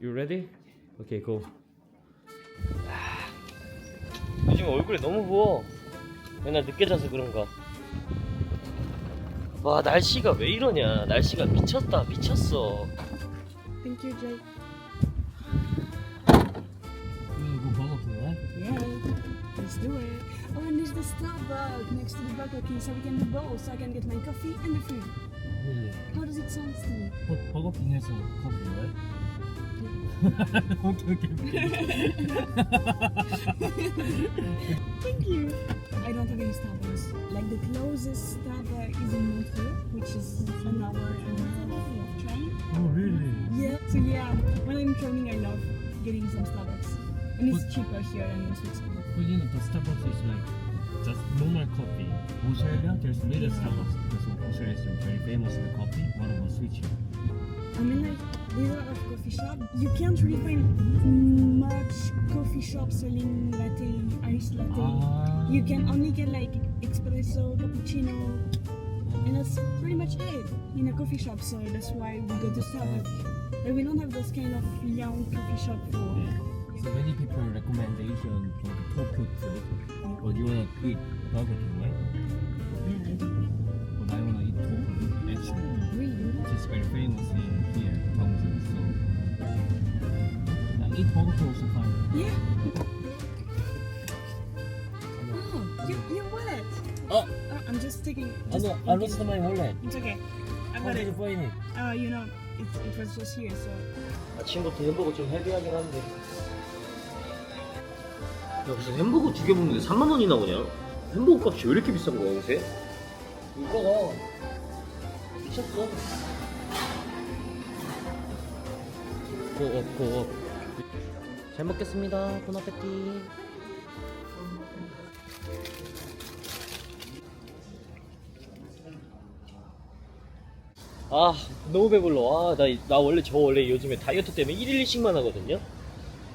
You ready? Okay, go. 아, 요즘 얼굴이 너무 부어. 맨날 늦게 자서 그런가. 와 날씨가 왜 이러냐? 날씨가 미쳤다 미쳤어. Thank you, Jay. 이거 버거킹 Yeah, let's do it. Oh, and there's the Starbucks next to the Burger King, so we can do both. So I can get my coffee and the food. really? How does it sound to you? 버거킹에서 커피 right? 오케 okay, okay. Thank you. I don't have any Starbucks. Like the closest Starbucks is in Montreux, which is an hour and a half of train. Oh really? Yeah. So yeah, when I'm traveling, I love getting some Starbucks, and it's but, cheaper here than in Switzerland. But you know, the Starbucks is like just normal coffee. Australia, there's little Starbucks because Australia is very famous for coffee. What about Switzerland? I mean, like, there's a lot of coffee shops. You can't really find much coffee shops selling latte, iced latte. Ah. You can only get like espresso, cappuccino, and that's pretty much it in a coffee shop. So that's why we go to Starbucks. But we don't have those kind of young coffee shop for. So many people recommendation for the Tokyo food, but you wanna eat Burger King, right? Yeah, It's very famous in here, Gwangju. So I eat King also fine. Yeah. Oh, you you wet? Oh. I'm just taking. I Just know, I lost my wallet. It's okay. I How got did it. you find it? Uh, you know, it, it was just here, so. 아침부터 햄버거 좀 헤비하긴 한데. 야 무슨 햄버거 두 개 먹는데 3만 원이나 오냐? 햄버거 값이 왜 이렇게 비싼 거야 요새? 이거가 미쳤어. 고업 고업. 잘 먹겠습니다. 보나페티. 아 너무 배불러 아나 나 원래 저 원래 요즘에 다이어트 때문에 1일 1식만 하거든요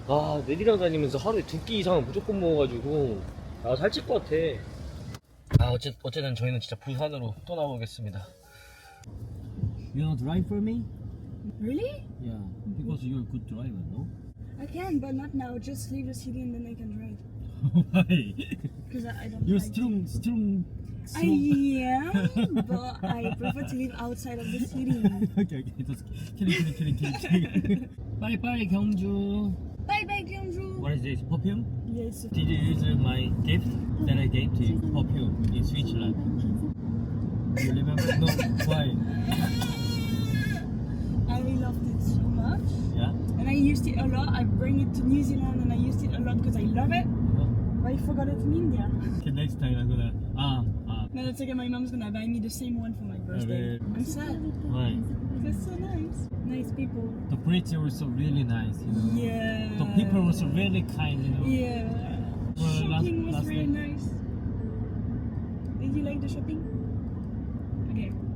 아 내리랑 다니면서 하루에 두 끼 이상은 무조건 먹어가지고 아 살찔 것 같아 아 어째, 어쨌든 저희는 진짜 부산으로 떠나보겠습니다 You don't drive for me? Really? Yeah, because you're a good driver, no? I can, but not now. Just leave the city, and then I can drive. Why? Because I, I don't. You're like strong, strong. I am, but I prefer to live outside of the city. okay, okay, just kidding, kidding, kidding, kidding. bye, bye, Gyeongju. Bye, bye, Gyeongju. What is this? Perfume? Yes. Did you use uh, my gift that I gave to you? Perfume in Switzerland. You remember? No. Why? I loved it so much. Yeah. And I used it a lot. I bring it to New Zealand and I used it a lot because I love it. No? But I forgot it in India. Okay, next time I'm gonna. Ah, ah. Now that's okay. My mom's gonna buy me the same one for my birthday. I'm sad. Why? That's so nice. Nice people. The Brits were so really nice, you know. Yeah. The people were so really kind, you know. Yeah. Well, last- shopping was last really day. nice. Did you like the shopping?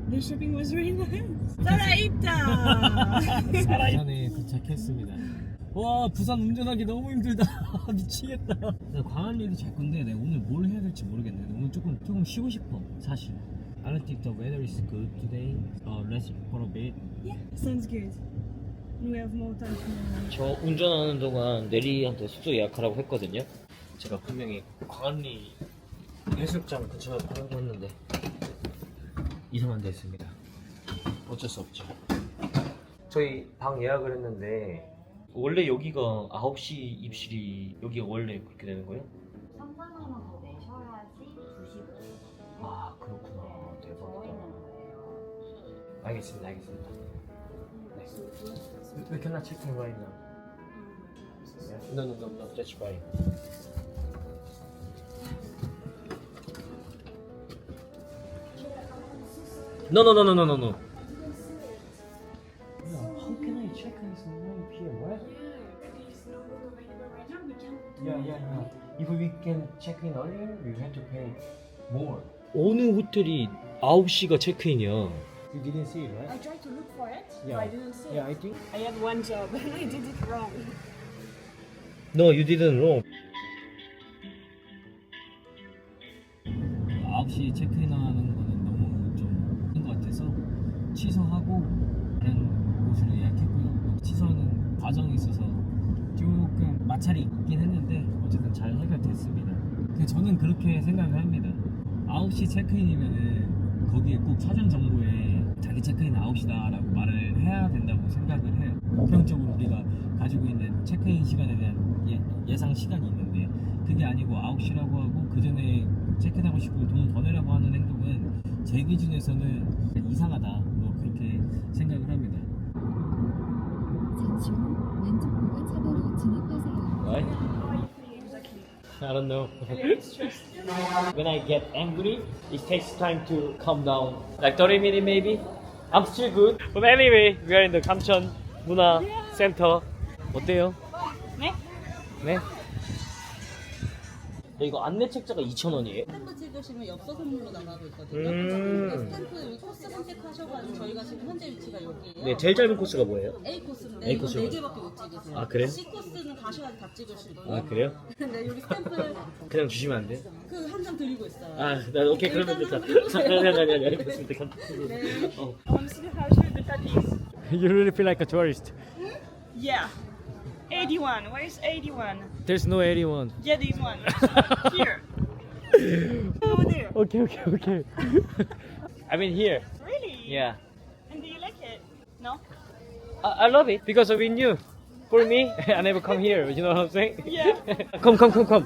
The shopping was really nice. 살아있다. 부산에 도착했습니다. 와 부산 운전하기 너무 힘들다. 미치겠다. 나 광안리도 잘 건데 내가 오늘 뭘 해야 될지 모르겠네. 오늘 조금 조금 쉬고 싶어 사실. I don't think the weather is good today. Uh, let's for a bit. yeah. Sounds good. We have more time tomorrow. 저 운전하는 동안 내리한테 숙소 예약하라고 했거든요 제가 분명히 광안리 해수욕장 근처에 하라고 했는데 이상한 데 있습니다 어쩔 수 없죠 저희 방 예약을 했는데 원래 여기가 9시 입실이 여기가 원래 그렇게 되는 거예요? 3만 원은 더 내셔야지 2시고 아 그렇구나 대박이다 알겠습니다 알겠습니다 네. We cannot check in right now? No no no no that's fine No no no no no no no How can I check in some 9 p.m. right? Yeah, yeah, yeah. If we can check in earlier, we have to pay more. 어느 호텔이 9시가 체크인이야. You didn't see it, right? I tried to look for it, Yeah. but I didn't see Yeah, it. I think. I had one job and I did it wrong. No, you didn't wrong. 9시 체크인하는 거는 너무 좀큰것 같아서 취소하고 다른 곳으로 예약했고요. 취소는 과정이 있어서 조금 마찰이 있긴 했는데 어쨌든 잘 해결됐습니다. 저는 그렇게 생각을 합니다. 9시 체크인이면은 거기에 꼭 사전 정보에 자기 체크인 9시다라고 말을 해야 된다고 생각을 해요. 보편적으로 우리가 가지고 있는 체크인 시간에 대한 예, 예상 시간이 있는데 그게 아니고 9시라고 하고 그 전에 체크인하고 싶고 돈 더 내라고 하는 행동은 제 기준에서는 이상하다. I don't know. when I get angry, it takes time to calm down. Like 30 minutes maybe. I'm still good. But anyway, we are in the 감천 문화 센터. 어때요? 네? 네. 이거 안내 책자가 2,000원이에요? 스탬프 찍으시면 엽서 선물로 나가고 있거든요. 음. 그 스탬프 코스 선택하셔가지고 저희가 지금 현재 위치가 여기예요. 네, 제일 짧은 코스가 뭐예요? A 코스인데 A 이거 코스요? 4개밖에 못 찍으세요. 아, 그래요? C 코스는 가셔야지 다 찍으시고. 아, 그래요? 근데 여기 스탬프 그냥 주시면 안 돼? 그 한 장 드리고 있어요. 아, 나 오케이 그러면 됐다. 아니 아니 아니 아니. 어. Honestly, how should the tattoos? You really feel like a tourist. Yeah. 81. Where is 81? There's no 81. Yeah, this one. here. Over there. Okay, okay, okay. I mean here. Really? Yeah. And do you like it? No? I, I love it because we knew. For me, I never come here. You know what I'm saying? Yeah. come, come, come, come.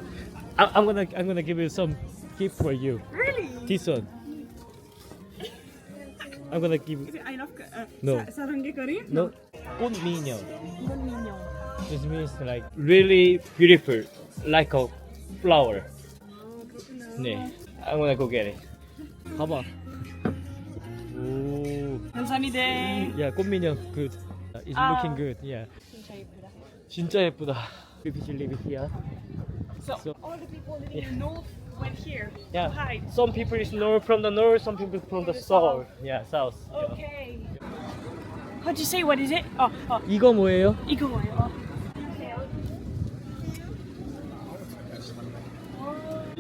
I, I'm gonna, I'm gonna give you some gift for you. Really? This one. I'm gonna give. I love uh, no. Sa- saranggi curry? No. Bone mignon. Bone mignon. This means like really beautiful, like a flower. Oh. 네. I'm gonna go get it. 봐봐. 오. 감사합니다. 야 꽃미녀 good. It's 아. looking good. Yeah. 진짜 예쁘다. 진짜 예쁘다. We live here. So, So- all the people living in north went here Yeah. to hide. Some people is north from the north, some people from the south. Yeah, south. Okay. How'd you say? What is it? Oh, oh. 이거 뭐예요? 이거 뭐예요?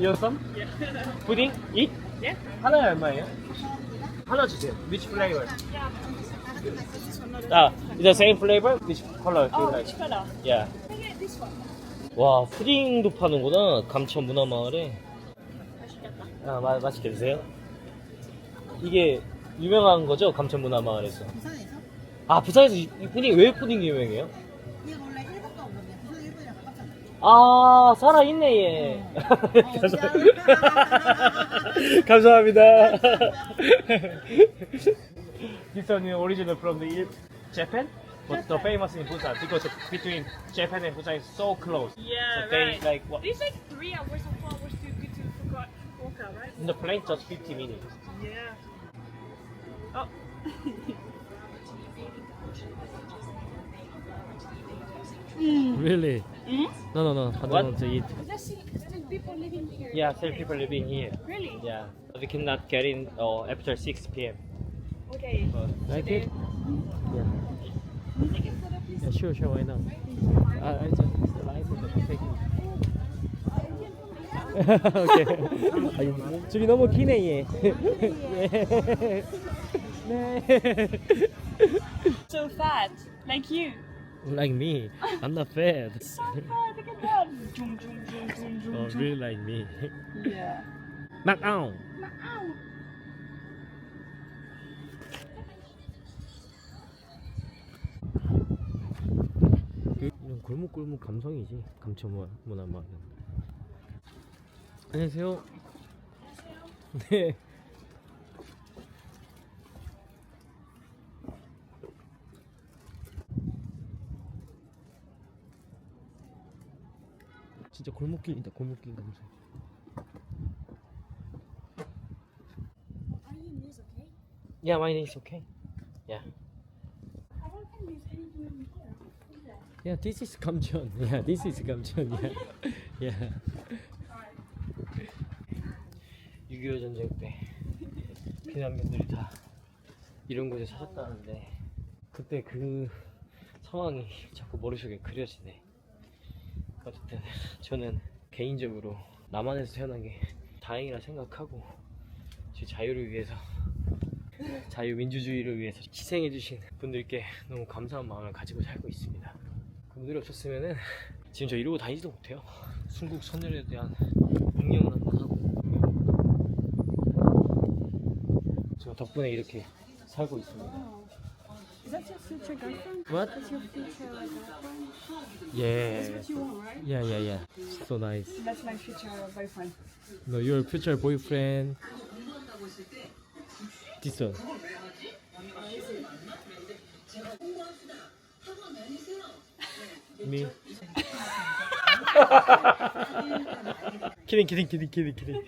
어. You some? 푸딩? 이? Yeah. 하나에 얼마예요? 하나 주세요. Which flavor? 아, it's the same flavor? Which color do you Oh, like? which color? Yeah. Can I get this one? 와, 푸딩도 파는구나. 감천 문화마을에. 맛있겠다. 아, 마, 맛있게 드세요. 이게 유명한 거죠? 감천 문화마을에서. 부산에서? 아, 부산에서 이, 이 푸딩 왜 푸딩이 유명해요? 아요. 아, 살아있네, 얘. 감사합니다. this one is original from the Il- Japan, but the famous in Busan because between Japan and Busan is so close. Yeah, So they right. like what? It's like three hours or four hours to get to Fukuoka, right? In the plane, just 50 minutes. Yeah. Oh. Really? Hmm? No, no, no. I don't What? want to eat. There's still people living here. Yeah, still people living here. Really? Yeah, we cannot get in uh, after 6 p.m. Okay. But Like it? Yeah. Yeah, sure, sure. Why not? I, I just it's the light of the perfect. 오케이. 아니, 줄이 너무 기네 얘. 예. 네. So fat, like you. Like me, I'm not fat. So fat, look at that. Zoom, zoom, zoom, zoom, zoom, Oh, really like me. Yeah. 막아우. 그 이런 골목골목 감성이지 감천 문화 문화마을은. 안녕하세요. 네. 진짜 골목길이다 골목길 감성. Are you news okay? yeah, my name is okay. Yeah. I don't think there's anything in here. Is there? Yeah, this is 감천. Yeah, this is 감천. Yeah. Yeah. 6.25 전쟁 때 피난민들이 다 이런 곳에 사셨다는데 그때 그 상황이 자꾸 머릿속에 그려지네 어쨌든 저는 개인적으로 남한에서 태어난 게 다행이라 생각하고 제 자유를 위해서 자유민주주의를 위해서 희생해주신 분들께 너무 감사한 마음을 가지고 살고 있습니다 오늘이 없었으면은 지금 저 이러고 다니지도 못해요. 순국 선열에 대한 응용을 한번 하고 제가 덕분에 이렇게 살고 있습니다. Is that your future girlfriend? What? That's your future girlfriend? Yeah. That's what you want, right? Yeah, yeah, yeah. So nice. That's my future boyfriend. No, your future boyfriend. This one. Me. kidding, kidding, kidding, kidding, kidding.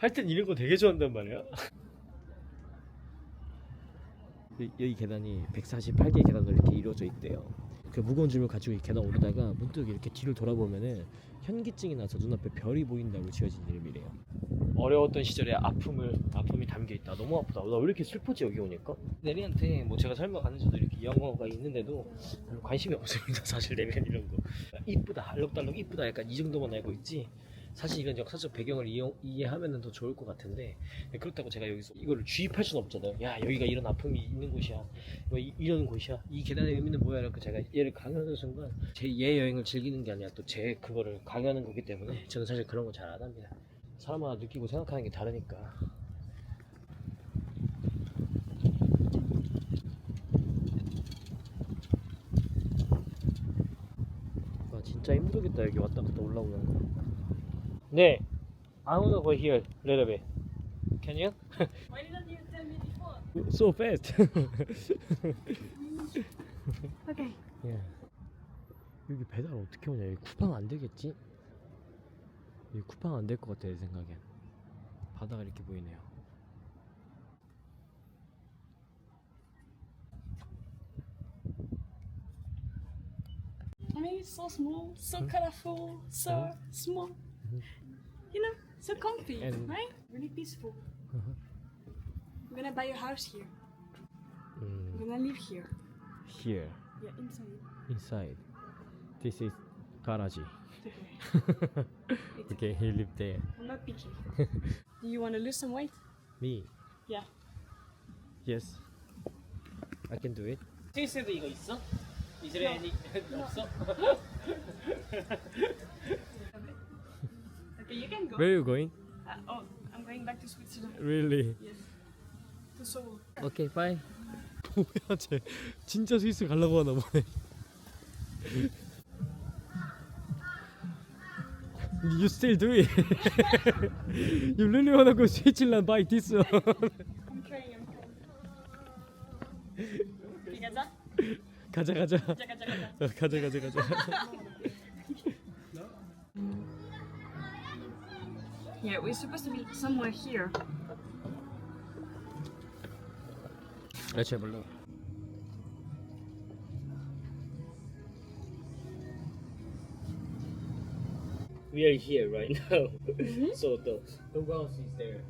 할땐 이런 거 되게 좋아한단 말이야. 여기 계단이 148개 계단으로 이렇게 이루어져 있대요. 그 무거운 짐을 가지고 이 계단 오르다가 문득 이렇게 뒤를 돌아보면은 현기증이 나서 눈앞에 별이 보인다고 지어진 이름이래요. 어려웠던 시절의 아픔을 아픔이 담겨 있다. 너무 아프다. 나 왜 이렇게 슬프지 여기 오니까? 내리한테 뭐 제가 설명하는데도 이렇게 영어가 있는데도 관심이 없습니다. 사실 내리한 이런 거. 이쁘다, 알록달록 이쁘다. 약간 이 정도만 알고 있지. 사실 이런 역사적 배경을 이용, 이해하면 더 좋을 것 같은데 그렇다고 제가 여기서 이거를 주입할 수는 없잖아요. 야 여기가 이런 아픔이 있는 곳이야. 뭐 이, 이런 곳이야. 이 계단의 의미는 뭐야? 이렇게 제가 얘를 강요하는 순간 제얘 여행을 즐기는 게 아니라 또 제 그거를 강요하는 거기 때문에 저는 사실 그런 거 잘 안 합니다. 사람마다 느끼고 생각하는 게 다르니까. 와 진짜 힘들겠다 여기 왔다 갔다 올라오는 거. 네. I wanna go here a little bit. Can you? Why didn't you tell me before? So fast. Okay. 예. 여기 배달 어떻게 오냐? 여기 쿠팡 안 되겠지? 여기 쿠팡 안 될 것 같아 내 생각엔. 바다가 이렇게 보이네요. I mean, it's so small, so colorful, so small. You know, so comfy, And- right? Really peaceful. Uh-huh. I'm gonna buy a house here. 음, I'm gonna live here. here Yeah, inside. inside. This is garage. It's okay, he live there. I'm not picky. Do you want to lose some weight? Me. Yeah. Yes. I can do it. 스위스도 이거 있어? 이스라엘이 없어? Okay, can go. Where are you going? Uh, oh, I'm going back to Switzerland. Really? Yes. To Seoul. 오케이, 바이. 뭐야, 쟤 진짜 스위스 가려고 하나 보네. You still do it. you really wanna go Switzerland by this one. I'm trying, I'm trying. 가자 가자. Gacha. 어, 가자 가자 가자. Yeah, we're supposed to be somewhere here. Let's have a look. We are here right now. so the the house is there.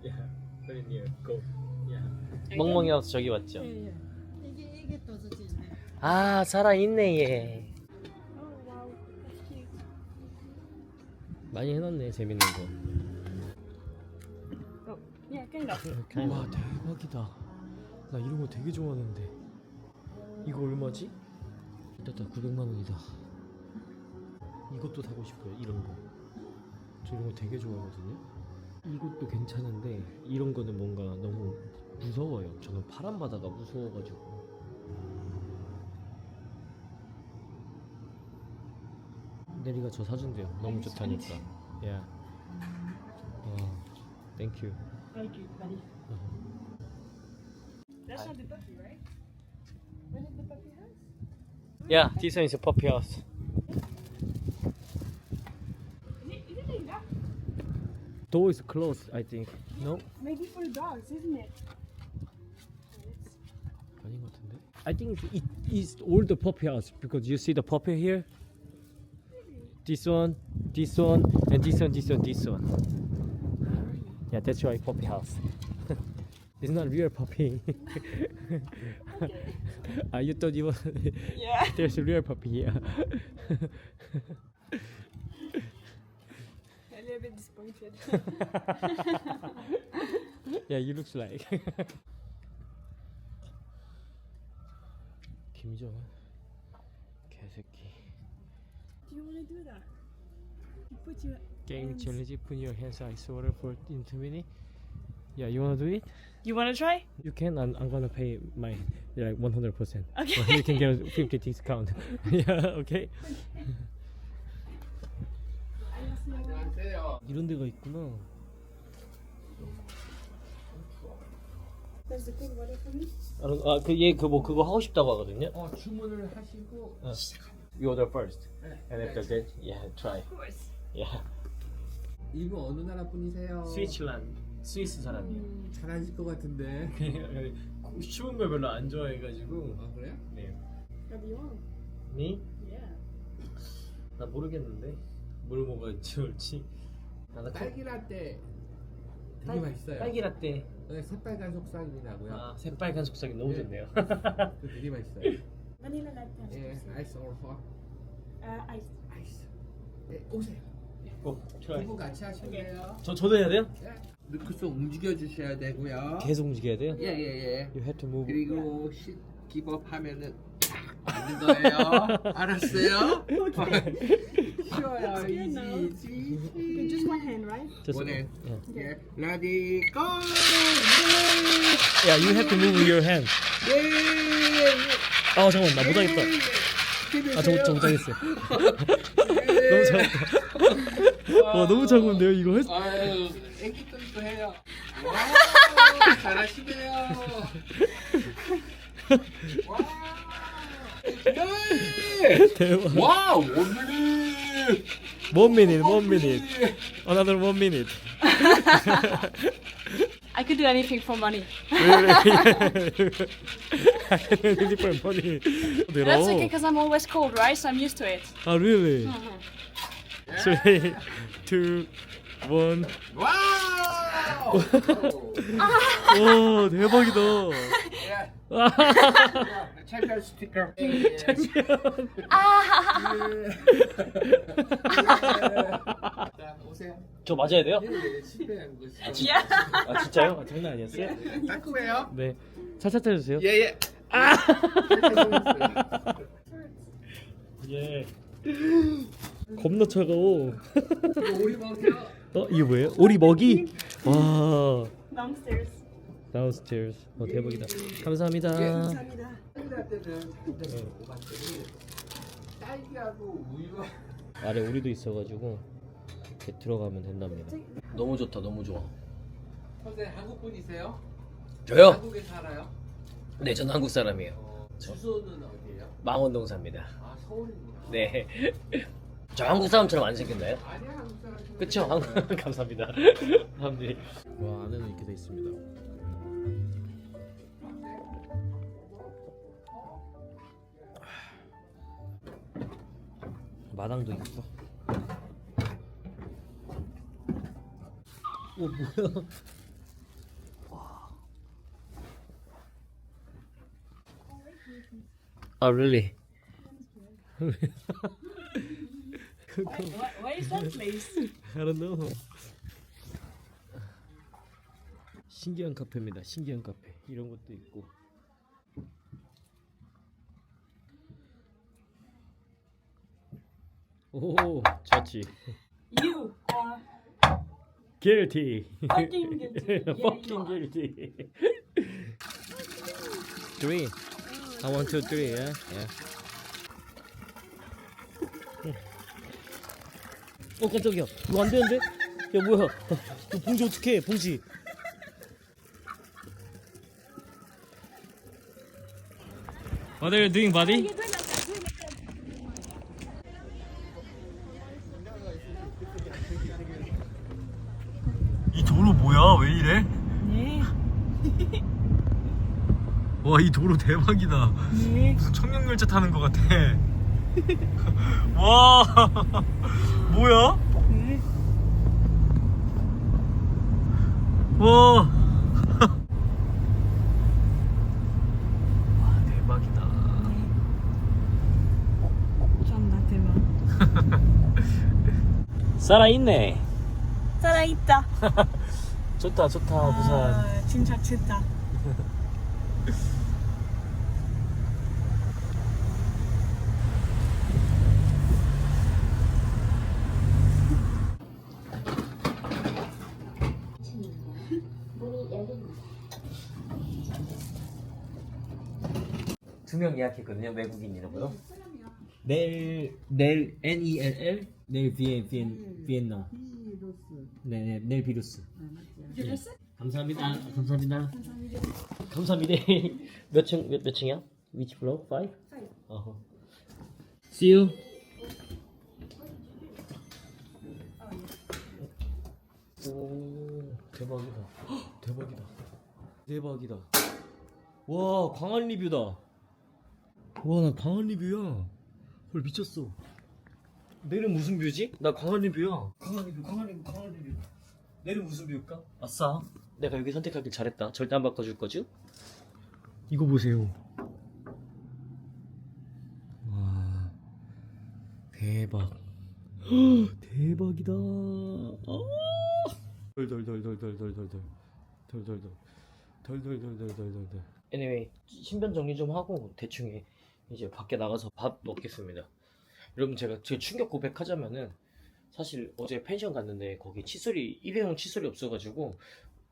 Yeah, very near. Go. Yeah. 멍멍이 하우스 저기 맞죠? 이게 이게 떠지지 있네. 아 살아 있네 얘. Oh wow, that's cute. 많이 해놨네 재밌는 거. Yeah, kind of. 와 대박이다. 나 이런 거 되게 좋아하는데. 이거 얼마지? 됐다 900만 원이다. 이것도 사고 싶어요. 이런 거. 저 이런 거 되게 좋아하거든요. 이것도 괜찮은데 이런 거는 뭔가 너무 무서워요. 저는 파란 바다가 무서워가지고. 내리가 저 사준대요. 너무 좋다니까. 야. 와, 땡큐. Thank you, buddy. That's not the puppy, right? Where is the puppy house? Yeah, this one is a puppy house. Is it, is it like that? Door is closed, I think. No? Maybe for dogs, isn't it? 아닌 것 같은데. I think it is all the puppy house because you see the puppy here. This one, this one, and this one, this one, this one. Yeah, that's right, puppy house. it's not real puppy. Ah, you thought you were Yeah. there's a real puppy here. A little bit disappointed. yeah, you looks like. 김정 개새끼. Do you want to do that? You put your Game hands- challenge. Put your hands ice water for in two minutes. Yeah, you wanna do it? You want to try? You can. I'm, I'm gonna pay my like 100 percent. Okay. you can get a 50 discount. yeah. Okay. 이런 데가 있구나. There's the good water for me. 아, 그 얘 그 뭐 그거 하고 싶다고 하거든요. 어, 주문을 하시고 You order first, and after that, yeah, try. Of course. Yeah. 이분 어느 나라 분이세요? 스위스란 스위스 사람이에요. 잘하실 것 같은데. 쉬운 걸 별로 안 좋아해가지고. 아 그래요? 네. Want? 니? Yeah. 나 모르겠는데 뭘 먹어야 좋을지. 나는 딸기 라떼 되게 딸- 맛있어요. 딸기 라떼. 네, 새빨간 속살이 나고요. 아 새빨간 속삭이 너무 네. 좋네요. 그거 되게 맛있어요. Vanilla latte. 예, 아이스 hot? Uh, ice. 아이스. 네, 오세요. 어, 좋아요. 두분 같이 하실래요? 저 저도 해야 돼요? 네. 느크스 움직여 주셔야 되고요. 계속 움직여야 돼요? 예, 예, 예. You have to move. 그리고 시 기법 하면은 딱 맞는 거예요. 알았어요? 쉬워요. 이지, 이지, Okay, just one hand, right? Just- 원해. Yeah. 예. 레디 고! Yeah, you have to move your hand. 예! 아 잠깐만 나 못하겠다. 아 저거 저거 못하겠어요. 너무 차. 와 너무 차가운데요 이거 했. 아유, 애기들도 해요. 와, 잘하시네요. 와. 네. 대박. 와, 오늘은 One minute, one minute, another one minute. I could do anything for money. really for money. That's okay because I'm always cold, right? So I'm used to it. Ah really? Three, two, one. 와우! 와 대박이다. 예. 와, 챔피언 스티커. 자, 오세요. 저 맞아야 돼요? 예, 실패한 것이. 아 진짜요? 아, 장난 아니었어요? 따끔해요? 네. 차차 차주세요. 예, 예. 아! 예. 겁나 차가워. 어 이게 뭐예요? 오리 먹이? 와. Downstairs. Downstairs. 어 대박이다. 감사합니다. 감사합니다. 딸기할 때는 자기들 오반들이 딸기하고 우유가 아래 오리도 있어가지고 이렇게 들어가면 된답니다. 너무 좋다, 너무 좋아. 선생 한국 분이세요? 저요? 한국에 살아요? 네, 저는 한국 사람이에요. 어, 주소는 어디예요? 망원동 삽니다. 아 서울이구나. 네. 저 한국 사람처럼 안 생겼나요? 그쵸? 감사합니다. 사람들이. 와 안에는 이렇게 돼 있습니다. 마당도 있어. 오 뭐야? 아 really? Where, where is that place? I don't know. 신기한 카페입니다. 신기한 카페. 이런 것도 있고. 오, 좋지. You are Guilty. fucking guilty. Yeah, you Fucking are. guilty. three. I want two, three. Yeah. Yeah. 어 깜짝이야. 이거 안 되는데? 야 뭐야? 이거 봉지 어떻게? 봉지. What are you doing, buddy? 이 도로 뭐야? 왜 이래? 네. 와 이 도로 대박이다. 네. 무슨 청룡열차 타는 것 같아. 와 뭐야? 네. 와. 와 대박이다. 존나 대박. 살아 있네. 살아 있다. 좋다 좋다 부산. 아, 진짜 좋다. 예약했거든요. 외국인이라고요. 내일 내일 N E L L 내일 비엔 비엔 비엔나. 네, 네 내일 비루스. 네. 감사합니다. 감사합니다. 감사합니다. 몇 층, 몇, 몇 층이야? Which floor? Five? 어허. See you. 오, 대박이다. 헉, 대박이다. 대박이다. 와, 광안 리뷰다. 와, 나 광안 리뷰야. 헐, 미쳤어. 내일은 무슨 뷰지? 나 광안 리뷰야. 광안 리뷰, 광안 리뷰, 광안 리뷰. 내일은 무슨 뷰일까? 아싸. 내가 여기 선택하길 잘했다. 절대 안 바꿔줄 거죠? 이거 보세요. 와, 대박. 헉, 대박이다. 아! 덜덜덜덜덜덜덜덜 덜덜덜 덜덜덜덜덜덜. Anyway, 신변 정리 좀 하고 대충 이제 밖에 나가서 밥 먹겠습니다. 여러분 제가 제 충격 고백하자면은 사실 어제 펜션 갔는데 거기 칫솔이 일회용 칫솔이 없어가지고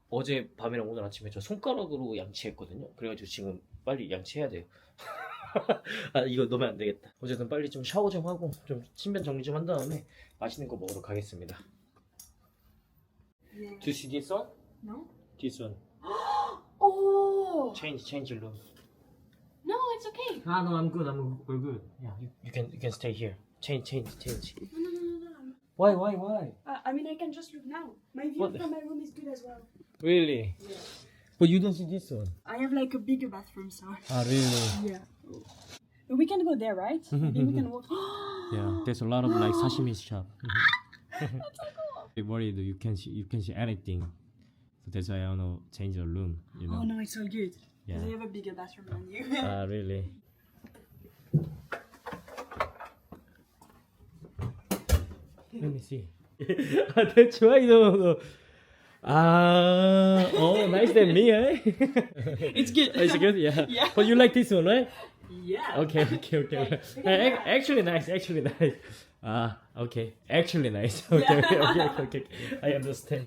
어제 밤이랑 오늘 아침에 저 손가락으로 양치했거든요. 그래가지고 지금 빨리 양치해야 돼요. 아 이거 넣으면 안 되겠다. 어쨌든 빨리 좀 샤워 좀 하고 좀 신변 정리 좀 한 다음에 맛있는 거 먹으러 가겠습니다. Yeah. To see this one? No? This one. Oh! Change, change room. No, it's okay. Ah no, I'm good. I'm we're good. Yeah, you, you can you can stay here. Change, change, change. No, no, no, no, no. Why, why, why? Uh, I mean, I can just look now. My view What? from my room is good as well. Really? Yeah. But you don't see this one. I have like a bigger bathroom, so. Ah, really? Yeah. But we can go there, right? Maybe we can walk. Yeah, there's a lot of like sashimi shop. Be worried you can see you can see anything. So that's why I wanna change the room. You know. Oh no, it's all good. Yeah. I have a bigger bathroom than you. Ah, really? Let me see. that's why no. Ah, oh, nice than me, eh? it's good. It's good, yeah. Yeah. But you like this one, right? yeah. Okay, okay, okay. Ac- Actually nice, actually nice. Ah, okay. Actually nice. Okay, okay, okay, okay, okay. I understand.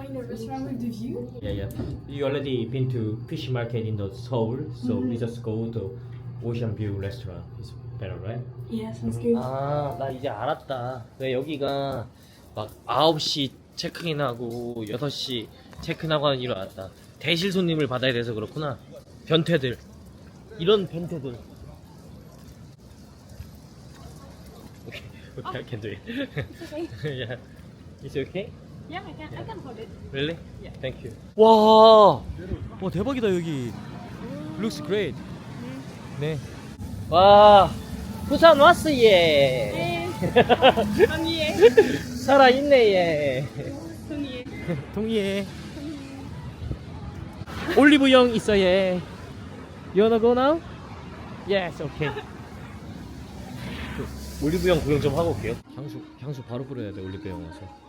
Find a restaurant with the view? Yeah, yeah. You already been to fish market in the Seoul, so we just go to Ocean View restaurant. It's better, right? Yeah, sounds good. 아, 나 이제 알았다. 왜 여기가 막 9시 체크인하고 6시 체크인하고 하는 이유를 알았다. 대실 손님을 받아야 돼서 그렇구나. 변태들. 이런 변태들. 오케이, 오케이, I can do it. It's okay. yeah. It's okay? Yeah, I can. I can hold it. Really? Yeah. Thank you. 와, 와 대박이다 여기. Looks great. 네. 와, 부산 왔어 예. 언니의 살아 있네 예. 언니의 동의해. 올리브영 있어 예. You wanna go now? Yes, okay. 그 올리브영 구경 좀 하고 올게요. 향수 향수 바로 뿌려야 돼 올리브영 와서.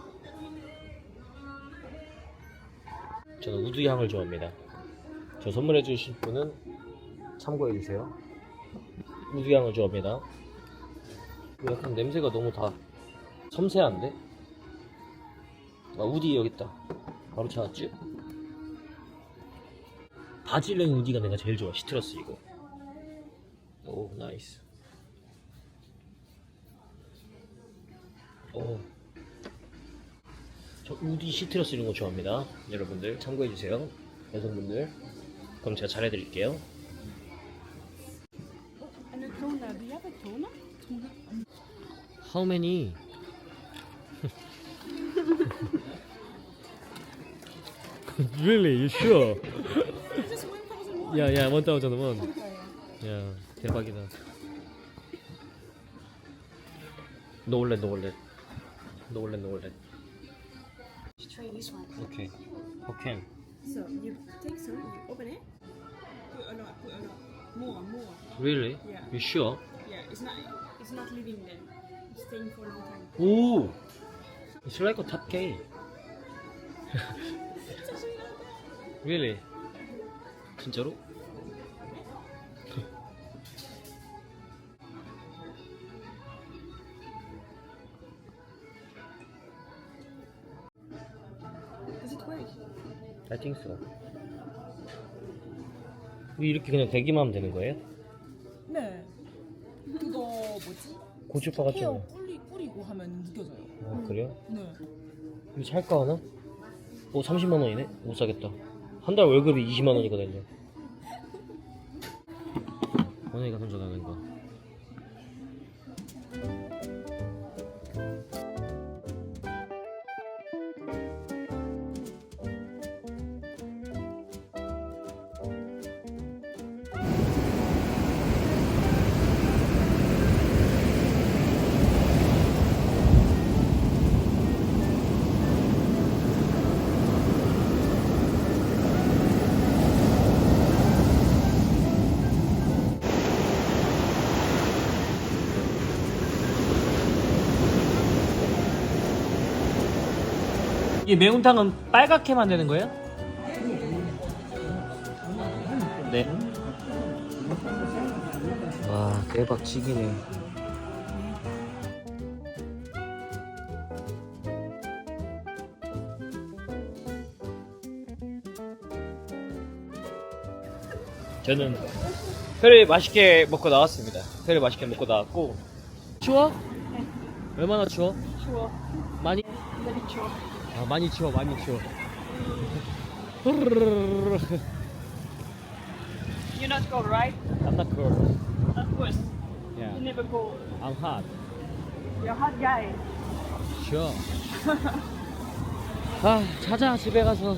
저는 우드 향을 좋아합니다. 저 선물해 주실 분은 참고해 주세요. 우드 향을 좋아합니다. 약간 냄새가 너무 다 섬세한데? 아, 우디 여기 있다. 바로 찾았지? 바질렌 우디가 내가 제일 좋아. 시트러스 이거. 오, 나이스. 오. 저 우디 시트러스 이런 거 좋아합니다. 여러분들 참고해 주세요. 여성분들. 그럼 제가 잘해드릴게요. How many? really? You sure? Just 1,001. 야, 야, 1001. 야, 대박이다. 노을렛, 노을렛. 노을렛, 노을렛. 오케이. 오케이. So you take some, you open it. Put a lot, put a lot. More, more. Really? Yeah. You sure? Yeah, it's not, it's not living there. It's staying for a long time. 오! It's like a top K. really? 진짜로? So. 이렇게 그냥 대기만 하면 되는 거예요? 네. 그거 뭐지? 헤어 같잖아요. 뿌리, 뿌리고 하면 느껴져요. 아 그래요? 네. 이거 살까 하나? 오 30만 원이네? 못 사겠다. 한 달 월급이 20만 원이거든요. 원혜가 던져가는 거. 이 매운탕은 빨갛게 만드는 거예요? 네. 와 대박 치기네. 저는 회를 맛있게 먹고 나왔습니다. 회를 맛있게 먹고 나왔고 추워? 얼마나 추워? Sure. 많이? Very sure. 아 많이 추워 많이 추워 You're not cold, right? I'm not cold Of course. yeah You're never cold. I'm hot You're a hot guy. sure 아 자자 집에 가서